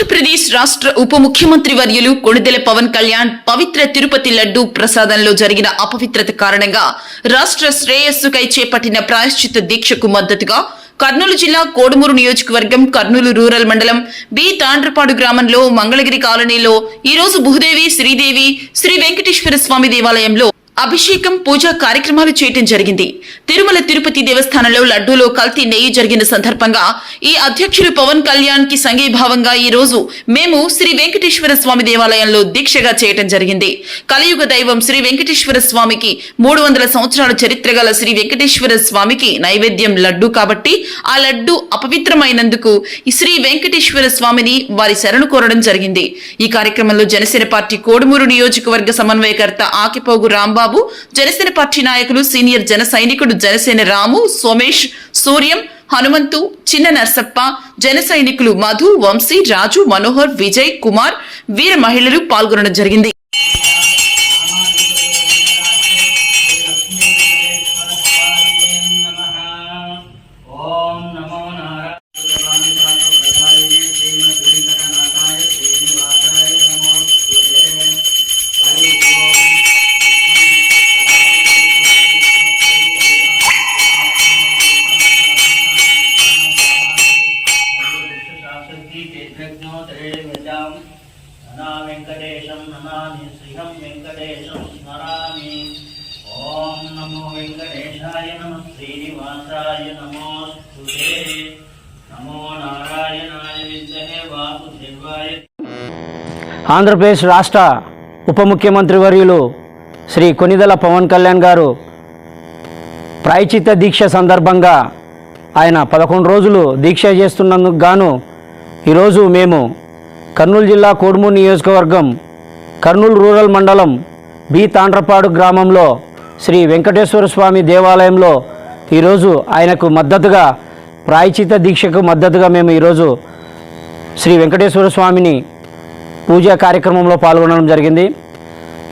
ఆంధ్రప్రదేశ్ రాష్ట్ర ఉప ముఖ్యమంత్రి వర్యులు కొణిదెల పవన్ కళ్యాణ్ పవిత్ర తిరుపతి లడ్డు ప్రసాదంలో జరిగిన అపవిత్రత కారణంగా రాష్ట్ర శ్రేయస్సుకై చేపట్టిన ప్రాయశ్చిత దీక్షకు మద్దతుగా కర్నూలు జిల్లా కోడుమూరు నియోజకవర్గం కర్నూలు రూరల్ మండలం బి తాండ్రపాడు గ్రామంలో మంగళగిరి కాలనీలో ఈ రోజు భూదేవి శ్రీదేవి శ్రీ వెంకటేశ్వర స్వామి దేవాలయంలో అభిషేకం పూజా కార్యక్రమాలు చేయటం జరిగింది. తిరుమల తిరుపతి దేవస్థానంలో లడ్డూలో కల్తీ నెయ్యి జరిగిన సందర్భంగా ఈ అధ్యక్షులు పవన్ కళ్యాణ్కి సంఘీభావంగా ఈ రోజు మేము శ్రీ వెంకటేశ్వర స్వామి దేవాలయంలో దీక్షగా చేయటం జరిగింది. కలియుగ దైవం శ్రీ వెంకటేశ్వర స్వామికి మూడు వందల సంవత్సరాల చరిత్ర గల శ్రీ వెంకటేశ్వర స్వామికి నైవేద్యం లడ్డు కాబట్టి ఆ లడ్డు అపవిత్రమైనందుకు శ్రీ వెంకటేశ్వర స్వామిని వారి శరణు కోరడం జరిగింది. ఈ కార్యక్రమంలో జనసేన పార్టీ కోడుమూరు నియోజకవర్గ సమన్వయకర్త ఆకిపోగు రాంబాబు జనసేన పార్టీ నాయకులు సీనియర్ జన సైనికుడు జనసేన రాము సోమేష్ సూర్యం హనుమంతు చిన్న నర్సప్ప జన సైనికులు మధు వంశీ రాజు మనోహర్ విజయ్ కుమార్ వీర మహిళలు పాల్గొనడం జరిగింది. వెంకటేశం నమామి శ్రీహం వెంకటేశం స్మరామి ఓం నమో వెంకటేశాయ నమ శ్రీనివాసాయ నమోస్తు నమో నారాయణాయ విద్మహే వాసుదేవాయ ఆంధ్రప్రదేశ్ రాష్ట్ర ఉప ముఖ్యమంత్రి వర్యులు శ్రీ కొనిదల పవన్ కళ్యాణ్ గారు ప్రాయచిత్త దీక్ష సందర్భంగా ఆయన పదకొండు రోజులు దీక్ష చేస్తున్నందుకు గాను ఈరోజు మేము కర్నూలు జిల్లా కోడుమూరు నియోజకవర్గం కర్నూలు రూరల్ మండలం బి తాండ్రపాడు గ్రామంలో శ్రీ వెంకటేశ్వర స్వామి దేవాలయంలో ఈరోజు ఆయనకు మద్దతుగా ప్రాయచిత దీక్షకు మద్దతుగా మేము ఈరోజు శ్రీ వెంకటేశ్వర స్వామిని పూజా కార్యక్రమంలో పాల్గొనడం జరిగింది.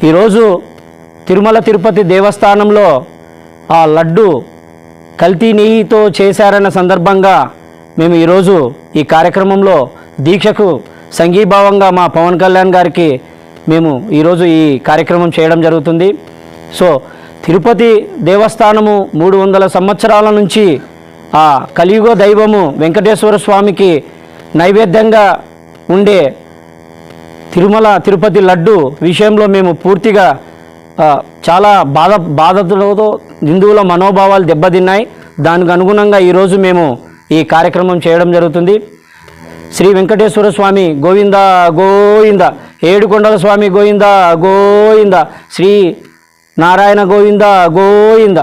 ఈరోజు తిరుమల తిరుపతి దేవస్థానంలో ఆ లడ్డు కల్తీ నెయ్యితో చేశారన్న సందర్భంగా మేము ఈరోజు ఈ కార్యక్రమంలో దీక్షకు సంఘీభావంగా మా పవన్ కళ్యాణ్ గారికి మేము ఈరోజు ఈ కార్యక్రమం చేయడం జరుగుతుంది. సో తిరుపతి దేవస్థానము మూడు వందల సంవత్సరాల నుంచి ఆ కలియుగ దైవము వెంకటేశ్వర స్వామికి నైవేద్యంగా ఉండే తిరుమల తిరుపతి లడ్డు విషయంలో మేము పూర్తిగా చాలా బాధ బాధతో హిందువుల మనోభావాలు దెబ్బతిన్నాయి. దానికి అనుగుణంగా ఈరోజు మేము ఈ కార్యక్రమం చేయడం జరుగుతుంది. శ్రీ వెంకటేశ్వర స్వామి గోవింద గోవింద ఏడుకొండల స్వామి గోవింద గోవింద శ్రీ నారాయణ గోవింద గోవింద.